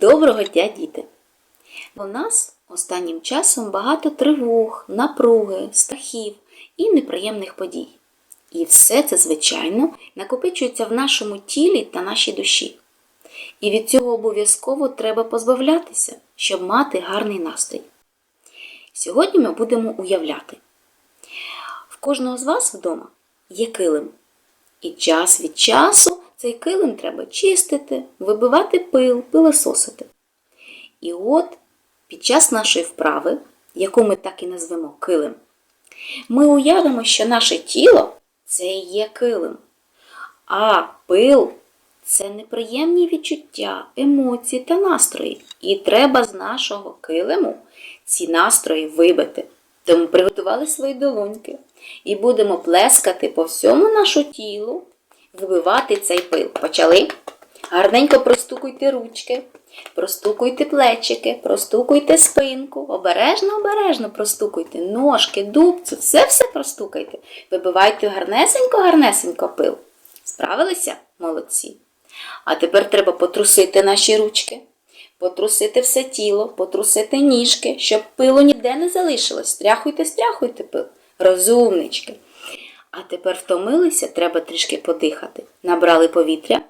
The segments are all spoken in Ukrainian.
Доброго дня, діти! У нас останнім часом багато тривог, напруги, страхів і неприємних подій. І все це, звичайно, накопичується в нашому тілі та нашій душі. І від цього обов'язково треба позбавлятися, щоб мати гарний настрій. Сьогодні ми будемо уявляти. В кожного з вас вдома є килим. І час від часу цей килим треба чистити, вибивати пил, пилососити. І от під час нашої вправи, яку ми так і назвемо килим, ми уявимо, що наше тіло це і є килим, а пил це неприємні відчуття, емоції та настрої. І треба з нашого килиму ці настрої вибити. Тому приготували свої долоньки і будемо плескати по всьому нашу тілу, вибивати цей пил. Почали? Гарненько простукуйте ручки, простукуйте плечики, простукуйте спинку, обережно, обережно простукуйте ножки, дубцю, все-все простукайте. Вибивайте гарнесенько, гарнесенько пил. Справилися? Молодці. А тепер треба потрусити наші ручки, потрусити все тіло, потрусити ніжки, щоб пилу ніде не залишилось. Стряхуйте, стряхуйте пил. Розумнички. А тепер втомилися, треба трішки подихати. Набрали повітря.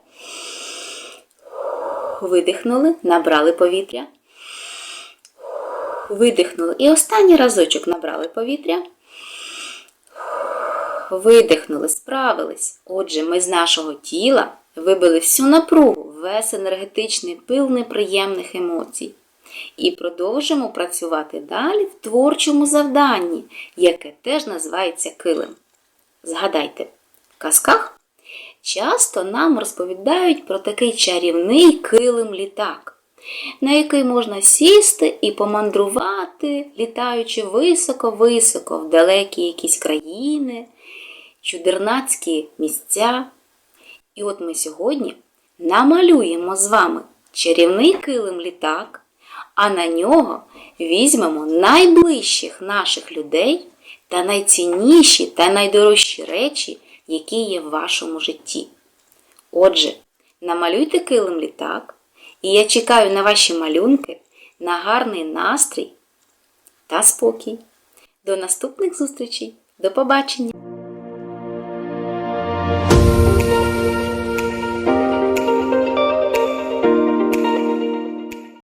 Видихнули, набрали повітря. Видихнули. І останній разочок набрали повітря. Видихнули, справились. Отже, ми з нашого тіла вибили всю напругу, весь енергетичний пил неприємних емоцій. І продовжимо працювати далі в творчому завданні, яке теж називається килим. Згадайте, в казках часто нам розповідають про такий чарівний килим-літак, на який можна сісти і помандрувати, літаючи високо-високо в далекі якісь країни, чудернацькі місця. І от ми сьогодні намалюємо з вами чарівний килим-літак, а на нього візьмемо найближчих наших людей та найцінніші та найдорожчі речі, які є в вашому житті. Отже, намалюйте килим літак, і я чекаю на ваші малюнки, на гарний настрій та спокій. До наступних зустрічей. До побачення!